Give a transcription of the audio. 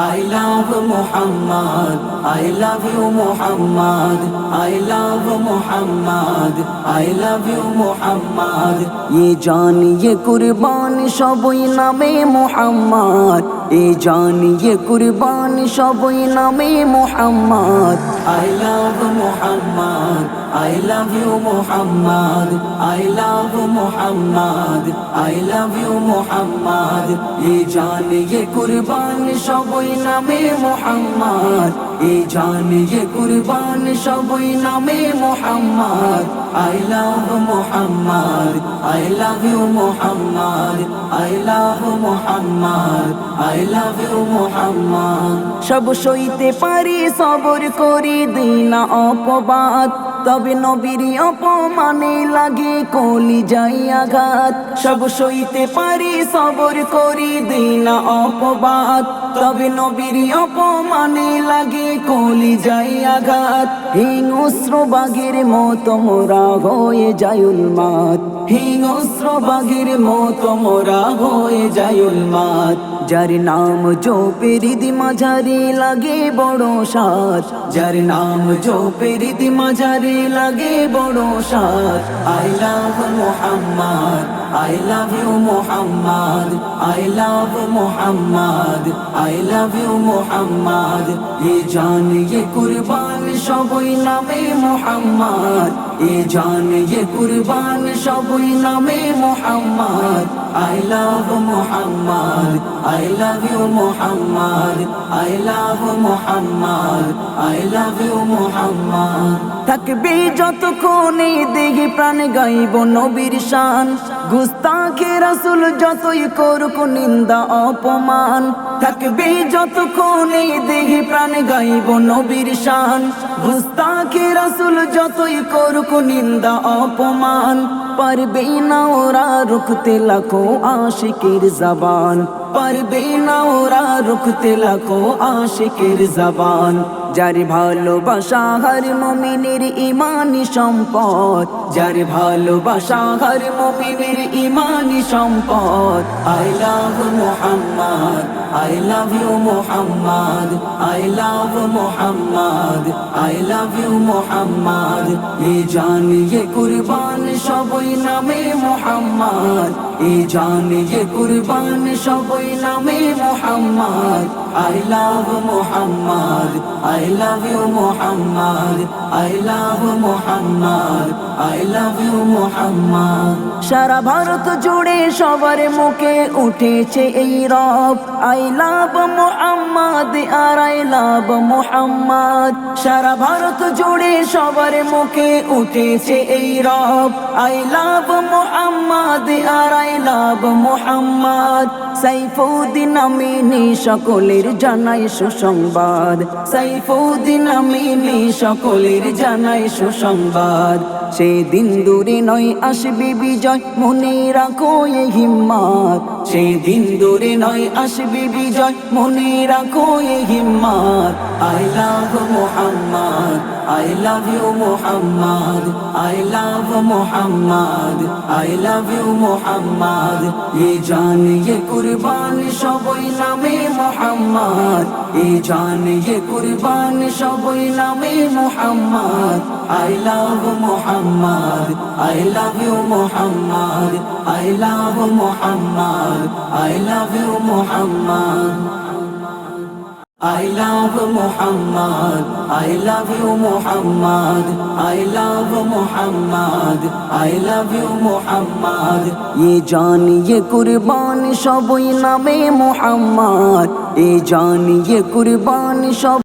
I love Muhammad, I love you Muhammad, I love Muhammad, I love you Muhammad. ये जान ये कुर्बान सबई नामे Muhammad এ জানিয়ে কুরবান সবই নামে Mohammad. I love Mohammad I love you Mohammad I love Mohammad I love you Mohammad এ জানিয়ে কুরবান সবই নামে মোহাম্মদ। এ জান ये কুরবান সবই নামে Mohammad. I love Muhammad, I love you Muhammad, I love Muhammad, I love you Muhammad. সব সইতে পারি সবর করি দিনা অপবাদ। তবে নবীর অপমানে লাগে কলি যাই আঘাত। সব সইতে পারি সবর করি দিনা অপবাদ। তবে নবীর অপমানে লাগে কলি যাই আঘাত। হিংস্র বাগের মতো মোরা হয়ে যায় উন্মাদ হিংস্র বাগের মতো মোরা হয়ে যায় উন্মাদ যার নাম জোপের মাঝারি লাগে বড় সাত যার নাম জোপের মাঝারি লাগে বড় সাত I love Mohammad, I love you Mohammad, I love Mohammad I love you Mohammad এ জান ये কুরবান সবই নামে মোহাম্মদ। এ জান ये কুরবান, সবই নামে Mohammad. I love Mohammad I love you Mohammad I love Mohammad I love you Mohammad. থাকবে যতক্ষণে দেখি প্রাণ গাইব নবীর শান। গুস্তাখে রাসুল যতই করুক নিন্দা, অপমান। থাকবে যতক্ষণে দেখি প্রাণ গাইব নবীর শান। গুস্তাখে রাসুল যতই করুক নিন্দা অপমান। পারবে না ওরা রুখতে লাখো আশিকের জবান। পারবে না ওরা রুখতে লাখো আশিকের জবান। যার ভালোবাসা হর মমিনের ইমানি সম্পদ, যার ভালোবাসা হর মমিনের ইমানি সম্পদ। I love Mohammad I love you Mohammad I love Mohammad I love you Mohammad এ জান ये কুরবান সবই নামে মোহাম্মদ। জান ये কুরবান সবই নামে Mohammad. I love Mohammad I love you Mohammad I love Mohammad I love you Mohammad. সারা ভারত জুড়ে সবার মুখে উঠেছে এই রব। আই লাভ মোহাম্মদ আর আই লাভ মোহাম্মদ। সারা ভারত জুড়ে সবার মুখে উঠেছে এই রব। আই লাভ মোহাম্মদ, আর আই লাভ মোহাম্মদ। সাইফুদ্দিন আমিনী, সকলের জানাই সুসংবাদ। সাইফুদ্দিন আমিনী, সকলের জানাই সুসংবাদ। সে দিন দূরে নয় আসবে বিজয়, মনে রাখো এ হিম্মত। সে দিন দূরে নয় আসবে বিজয়, মনে রাখো এ হিম্মত। I love Mohammad. I love you Mohammad I love Mohammad I love you Mohammad ये जान ये कुर्बान সবই নামে মোহাম্মদ এ জান ये কুরবান সবই নামে Mohammad I love Mohammad I love you Mohammad I love Mohammad I love you Mohammad I love Muhammad, I love you Muhammad, I love Muhammad, I love you Muhammad ye ये जान ये कुर्बान शबई नामे मोहम्मद ये जान ये कुर्बान शब